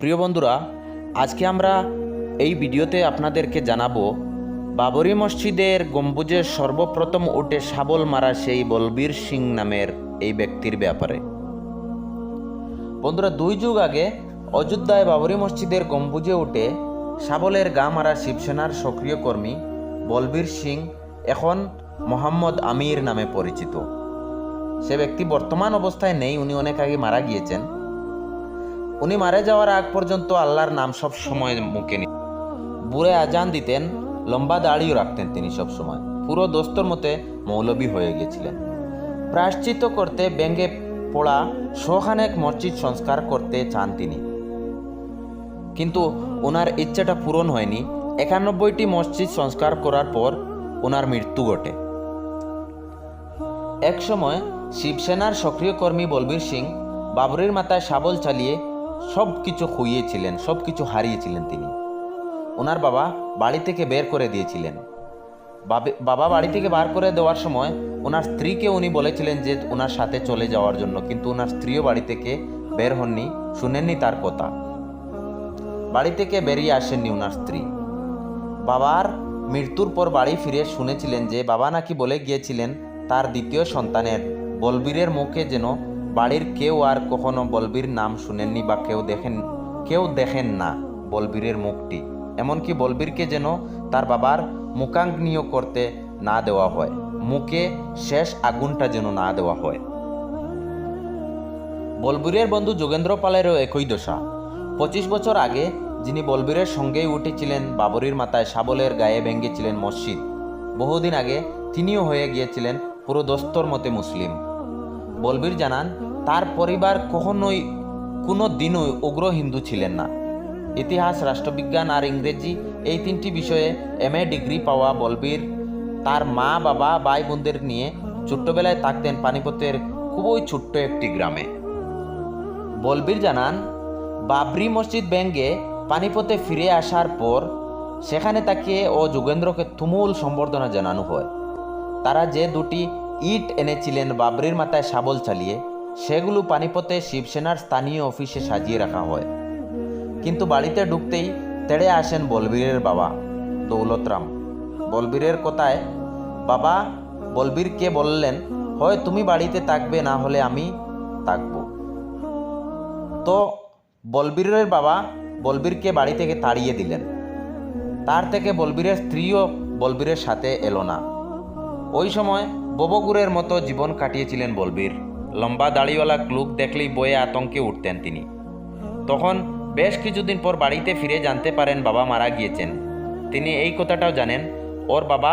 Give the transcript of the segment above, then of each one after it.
প্রিয় বন্ধুরা, আজকে আমরা এই ভিডিওতে আপনাদেরকে জানাব, বাবরি মসজিদের গম্বুজের সর্বপ্রথম উঠে শাবল মারা সেই বলবীর সিং নামের এই ব্যক্তির ব্যাপারে। বন্ধুরা, দুই যুগ আগে অযোধ্যায় বাবরি মসজিদের গম্বুজে উঠে শাবলের গা মারা শিবসেনার সক্রিয় কর্মী বলবীর সিং এখন মোহাম্মদ আমির নামে পরিচিত। সে ব্যক্তি বর্তমান অবস্থায় নেই, উনি অনেক আগে মারা গিয়েছেন। উনি মারা যাওয়ার আগ পর্যন্ত আল্লাহর নাম সব সময় মুখে নি বুড়ে আজান দিতেন, লম্বা দাড়িও রাখতেন তিনি সব সময়। পুরো দোস্তর মতে মৌলবী হয়ে গিয়েছিলেন প্রায়শ্চিত করতে ব্যঙ্গে পড়া শোখানেক মসজিদ সংস্কার করতে চান তিনি। কিন্তু ওনার ইচ্ছাটা পূরণ হয়নি। একানব্বইটি মসজিদ সংস্কার করার পর ওনার মৃত্যু ঘটে। একসময় শিবসেনার সক্রিয় কর্মী বলবীর সিং বাবরির মাথায় শাবল চালিয়ে সব কিছু খুইয়েছিলেন সব কিছু হারিয়েছিলেন তিনি। ওনার বাবা বাড়ি থেকে বের করে দিয়েছিলেন। বাবা বাড়ি থেকে বার করে দেওয়ার সময় ওনার স্ত্রীকে উনি বলেছিলেন যে ওনার সাথে চলে যাওয়ার জন্য, কিন্তু ওনার স্ত্রীও বাড়ি থেকে বের হননি, শুনেননি তার কথা। বাড়ি থেকে বেরিয়ে আসেননি ওনার স্ত্রী। বাবার মৃত্যুর পর বাড়ি ফিরে শুনেছিলেন যে বাবা নাকি বলে গিয়েছিলেন, তার দ্বিতীয় সন্তানের বলবীরের মুখে যেন বাড়ির কেউ আর কখনো বলবীর নাম শুনেননি বা কেউ দেখেন কেউ দেখেন না বলবীরের মুখটি। এমনকি বলবীরকে যেন তার বাবার মুখাগ্নিও করতে না দেওয়া হয়, মুখে শেষ আগুনটা যেন না দেওয়া হয়। বলবীরের বন্ধু যোগেন্দ্র পালেরও একই দশা। পঁচিশ বছর আগে যিনি বলবীরের সঙ্গেই উঠেছিলেন, বাবরির মাথায় শাবলের গায়ে ভেঙ্গেছিলেন মসজিদ। বহুদিন আগে তিনিও হয়ে গিয়েছিলেন পুরো দস্তর মতে মুসলিম। বলবীর জানান, তার পরিবার কখনোই কোনো দিনই উগ্র হিন্দু ছিলেন না। ইতিহাস, রাষ্ট্রবিজ্ঞান আর ইংরেজি এই তিনটি বিষয়ে এম এ ডিগ্রি পাওয়া বলবীর তার মা, বাবা ভাই বোনদের নিয়ে ছোট্টবেলায় থাকতেন পানিপথের খুবই ছোট্ট একটি গ্রামে। বলবীর জানান, বাবরি মসজিদ ব্যাঙ্গে পানিপথে ফিরে আসার পর সেখানে তাকে ও যোগেন্দ্রকে তুমুল সম্বর্ধনা জানানো হয়। তারা যে দুটি ইট এনেছিলেন বাবরির মাথায় শাবল চালিয়ে। সেগুলো পানিপথে শিবসেনার স্থানীয় অফিসে সাজিয়ে রাখা হয়। কিন্তু বাড়িতে ঢুকতেই তেড়ে আসেন বলবীরের বাবা, দৌলতরাম। বলবীরের কথায়, বাবা বলবীরকে বললেন, হয় তুমি বাড়িতে থাকবে, না হলে আমি থাকব। তো বলবীরের বাবা বলবীরকে বাড়ি থেকে তাড়িয়ে দিলেন। তার থেকে বলবীরের স্ত্রীও বলবীরের সাথে এলো না। ওই সময় ববগুরের মতো জীবন কাটিয়েছিলেন বলবীর। লম্বা দাড়িওয়ালা ক্লুক দেখলেই বয়ে আতঙ্কে উঠতেন তিনি। তখন বেশ কিছুদিন পর বাড়িতে ফিরে জানতে পারেন বাবা মারা গিয়েছেন। তিনি এই কথাটাও জানেন, ওর বাবা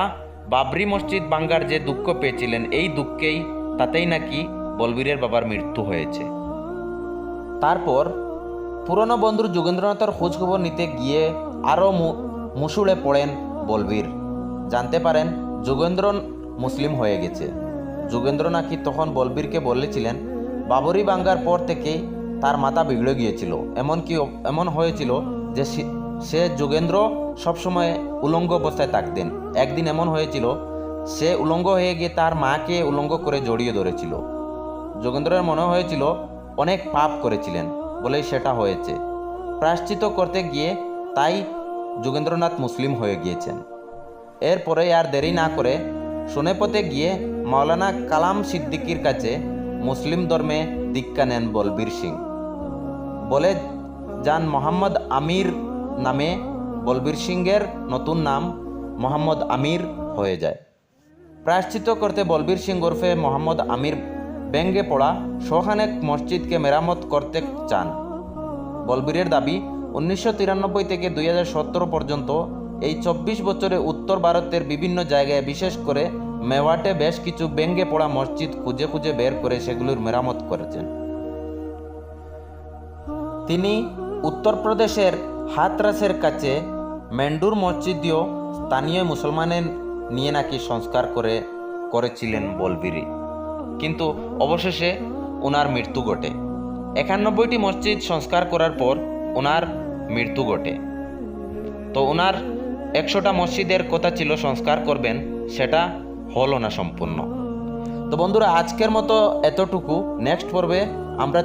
বাবরি মসজিদ বাঙ্গার যে দুঃখ পেয়েছিলেন, এই দুঃখেই তাতেই নাকি বলবীরের বাবার মৃত্যু হয়েছে। তারপর পুরনো বন্ধুর যোগেন্দ্রনাথের খোঁজখবর নিতে গিয়ে আরও মুসুড়ে পড়েন বলবীর। জানতে পারেন যোগেন্দ্র মুসলিম হয়ে গেছে। যোগেন্দ্র নাকি তখন বলবীরকে বলেছিলেন, বাবরি বাঙ্গার পর থেকেই তার মাথা বিগড়ে গিয়েছিল। এমনকি এমন হয়েছিল যে সে- যোগেন্দ্র সবসময় উলঙ্গ অবস্থায় থাকতেন। একদিন এমন হয়েছিল, সে উলঙ্গ হয়ে গিয়ে তার মাকে উলঙ্গ করে জড়িয়ে ধরেছিল। যোগেন্দ্রের মনে হয়েছিল, অনেক পাপ করেছিলেন বলেই সেটা হয়েছে। প্রায়শ্চিত করতে গিয়ে তাই যোগেন্দ্রনাথ মুসলিম হয়ে গিয়েছেন। এরপরে আর দেরি না করে সোনেপথে গিয়ে মাওলানা কালাম সিদ্দিকির কাছে মুসলিম ধর্মে দীক্ষা নেন বলবীর সিং। বলে যান মোহাম্মদ আমির নামে বলবীর সিংয়ের নতুন নাম মোহাম্মদ আমির হয়ে যায়। প্রায়শ্চিত করতে বলবীর সিং ওরফে মোহাম্মদ আমির ব্যঙ্গে পড়া শোখানেক মসজিদকে মেরামত করতে চান। বলবীরের দাবি, উনিশশো তিরানব্বই থেকে দুই হাজার সতেরো পর্যন্ত এই চব্বিশ বছরে উত্তর ভারতের বিভিন্ন জায়গায় বিশেষ করে মেওয়াটে বেশ কিছু ব্যঙ্গে পড়া মসজিদ খুঁজে খুঁজে বের করে সেগুলোর মেরামত করেছেন। তিনি উত্তরপ্রদেশের হাতরাসের কাছে মেন্ডুর মসজিদীয় স্থানীয় মুসলমানের নিয়ে নাকি সংস্কার করে, করেছিলেন বলবিরি। কিন্তু অবশেষে ওনার মৃত্যু ঘটে। একানব্বইটি মসজিদ সংস্কার করার পর ওনার মৃত্যু ঘটে। তো ওনার একশোটা মসজিদের কথা ছিল, সংস্কার করবেন, সেটা হলো না সম্পূর্ণ। তো বন্ধুরা, আজকের মতো এতটুকু। নেক্সট পর্বে আমরা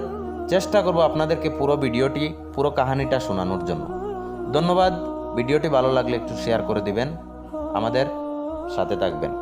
চেষ্টা করব আপনাদেরকে পুরো ভিডিওটি, পুরো কাহানিটা শোনানোর জন্য। ধন্যবাদ। ভিডিওটি ভালো লাগলে একটু শেয়ার করে দিবেন। আমাদের সাথে থাকবেন।